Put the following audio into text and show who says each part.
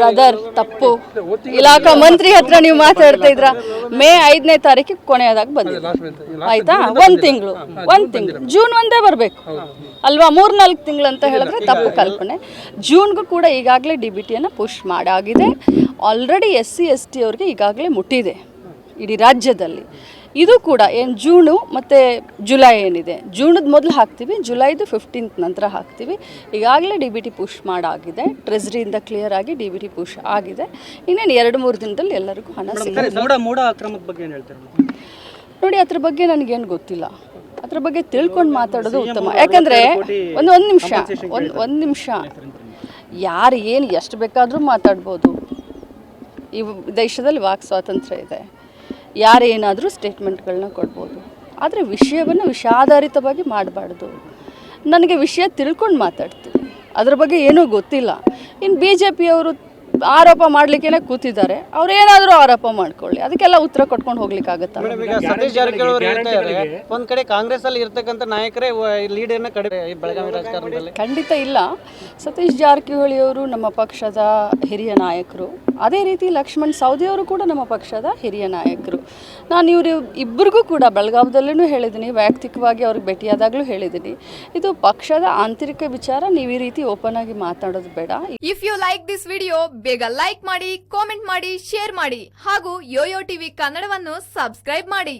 Speaker 1: Brother ತಪ್ಪು. ಇಲಾಖಾ ಮಂತ್ರಿ ಹತ್ರ ನೀವು ಮಾತಾಡ್ತಾ ಇದ್ರ? ಮೇ ಐದನೇ ತಾರೀಕಿಗೆ ಕೊನೆಯದಾಗ ಬಂದಿದೆ. ಆಯ್ತಾ? ಒಂದ್ ತಿಂಗಳು. ಒಂದ್ ತಿಂಗಳು. ಜೂನ್ ಒಂದೇ ಬರಬೇಕು. ಅಲ್ವಾ? ಮೂರ್ನಾಲ್ಕು ತಿಂಗಳು ಅಂತ ಹೇಳಿದ್ರೆ ತಪ್ಪು ಕಲ್ಪನೆ. ಜೂನ್ಗೂ ಕೂಡ ಈಗಾಗಲೇ ಡಿ ಬಿ ಟಿಯನ್ನು push ಮಾಡಾಗಿದೆ. Already S C S T ಅವ್ರಿಗೆ ಈಗಾಗಲೇ ಮುಟ್ಟಿದೆ. ಇಡೀ ರಾಜ್ಯದಲ್ಲಿ. ಇದು ಕೂಡ ಏನು ಜೂನು ಮತ್ತು ಜುಲೈ ಏನಿದೆ. ಜೂನದ ಮೊದಲು ಹಾಕ್ತೀವಿ ಜುಲೈದು ಫಿಫ್ಟೀನ್ತ್ ನಂತರ ಹಾಕ್ತೀವಿ. ಈಗಾಗಲೇ ಡಿ ಬಿ ಟಿ ಪುಷ್ ಮಾಡಾಗಿದೆ. ಟ್ರೆಸ್ರಿಯಿಂದ ಕ್ಲಿಯರ್ ಆಗಿ ಡಿ ಬಿ ಟಿ ಪುಷ್ ಆಗಿದೆ. ಇನ್ನೇನು ಎರಡು ಮೂರು ದಿನದಲ್ಲಿ ಎಲ್ಲರಿಗೂ ಹಣ
Speaker 2: ಬಗ್ಗೆ
Speaker 1: ನೋಡಿ ಅದ್ರ ಬಗ್ಗೆ ನನಗೇನು ಗೊತ್ತಿಲ್ಲ. ಅದ್ರ ಬಗ್ಗೆ ತಿಳ್ಕೊಂಡು ಮಾತಾಡೋದು ಉತ್ತಮ. ಯಾಕಂದರೆ ಒಂದು ಒಂದು ನಿಮಿಷ ಒಂದು ಒಂದು ನಿಮಿಷ. ಯಾರು ಏನು ಎಷ್ಟು ಬೇಕಾದರೂ ಮಾತಾಡ್ಬೋದು. ಈ ದೇಶದಲ್ಲಿ ವಾಕ್ ಸ್ವಾತಂತ್ರ್ಯ ಇದೆ. ಯಾರೇನಾದರೂ ಸ್ಟೇಟ್ಮೆಂಟ್ಗಳನ್ನ ಕೊಡ್ಬೋದು. ಆದರೆ ವಿಷಯವನ್ನು ವಿಷಾಧಾರಿತವಾಗಿ ಮಾಡಬಾರ್ದು. ನನಗೆ ವಿಷಯ ತಿಳ್ಕೊಂಡು ಮಾತಾಡ್ತೀನಿ. ಅದ್ರ ಬಗ್ಗೆ ಏನೂ ಗೊತ್ತಿಲ್ಲ. ಇನ್ನು ಬಿ ಜೆ ಪಿಯವರು ಆರೋಪ ಮಾಡಲಿಕ್ಕೇನೆ ಕೂತಿದ್ದಾರೆ. ಅವ್ರು ಏನಾದರೂ ಆರೋಪ ಮಾಡ್ಕೊಳ್ಳಿ. ಅದಕ್ಕೆಲ್ಲ ಉತ್ತರ ಕೊಟ್ಕೊಂಡು ಹೋಗ್ಲಿಕ್ಕಾಗತ್ತಾ?
Speaker 2: ಸತೀಶ್ ಜಾರಕಿಹೊಳಿ ಅವರು ಹೇಳ್ತಾ ಇದ್ದಾರೆ ಒಂದ್ ಕಡೆ ಕಾಂಗ್ರೆಸ್ ಅಲ್ಲಿ ಇರ್ತಕ್ಕಂಥ ನಾಯಕರೇ ಲೀಡರ್ನ ಕಡಿಮೆ ಬೆಳಗಾವಿ ರಾಜಕಾರಣದಲ್ಲಿ.
Speaker 1: ಖಂಡಿತ ಇಲ್ಲ. ಸತೀಶ್ ಜಾರಕಿಹೊಳಿ ಅವರು ನಮ್ಮ ಪಕ್ಷದ ಹಿರಿಯ ನಾಯಕರು. ಅದೇ ರೀತಿ ಲಕ್ಷ್ಮಣ್ ಸವದಿ ಅವರು ಕೂಡ ನಮ್ಮ ಪಕ್ಷದ ಹಿರಿಯ ನಾಯಕರು. ನಾನು ಇವರು ಇಬ್ಬರಿಗೂ ಕೂಡ ಬೆಳಗಾವದಲ್ಲೂ ಹೇಳಿದ್ದೀನಿ, ವೈಯಕ್ತಿಕವಾಗಿ ಅವ್ರಿಗೆ ಭೇಟಿಯಾದಾಗಲೂ ಹೇಳಿದ್ದೀನಿ. ಇದು ಪಕ್ಷದ ಆಂತರಿಕ ವಿಚಾರ, ನೀವು ಈ ರೀತಿ ಓಪನ್ ಆಗಿ ಮಾತಾಡೋದು ಬೇಡ.
Speaker 3: If you like this video ಬೇಗ ಲೈಕ್ ಮಾಡಿ ಕಾಮೆಂಟ್ ಮಾಡಿ ಶೇರ್ ಮಾಡಿ, ಹಾಗೂ ಯೋಯೋ ಟಿವಿ ಕನ್ನಡವನ್ನು ಸಬ್ಸ್ಕ್ರೈಬ್ ಮಾಡಿ.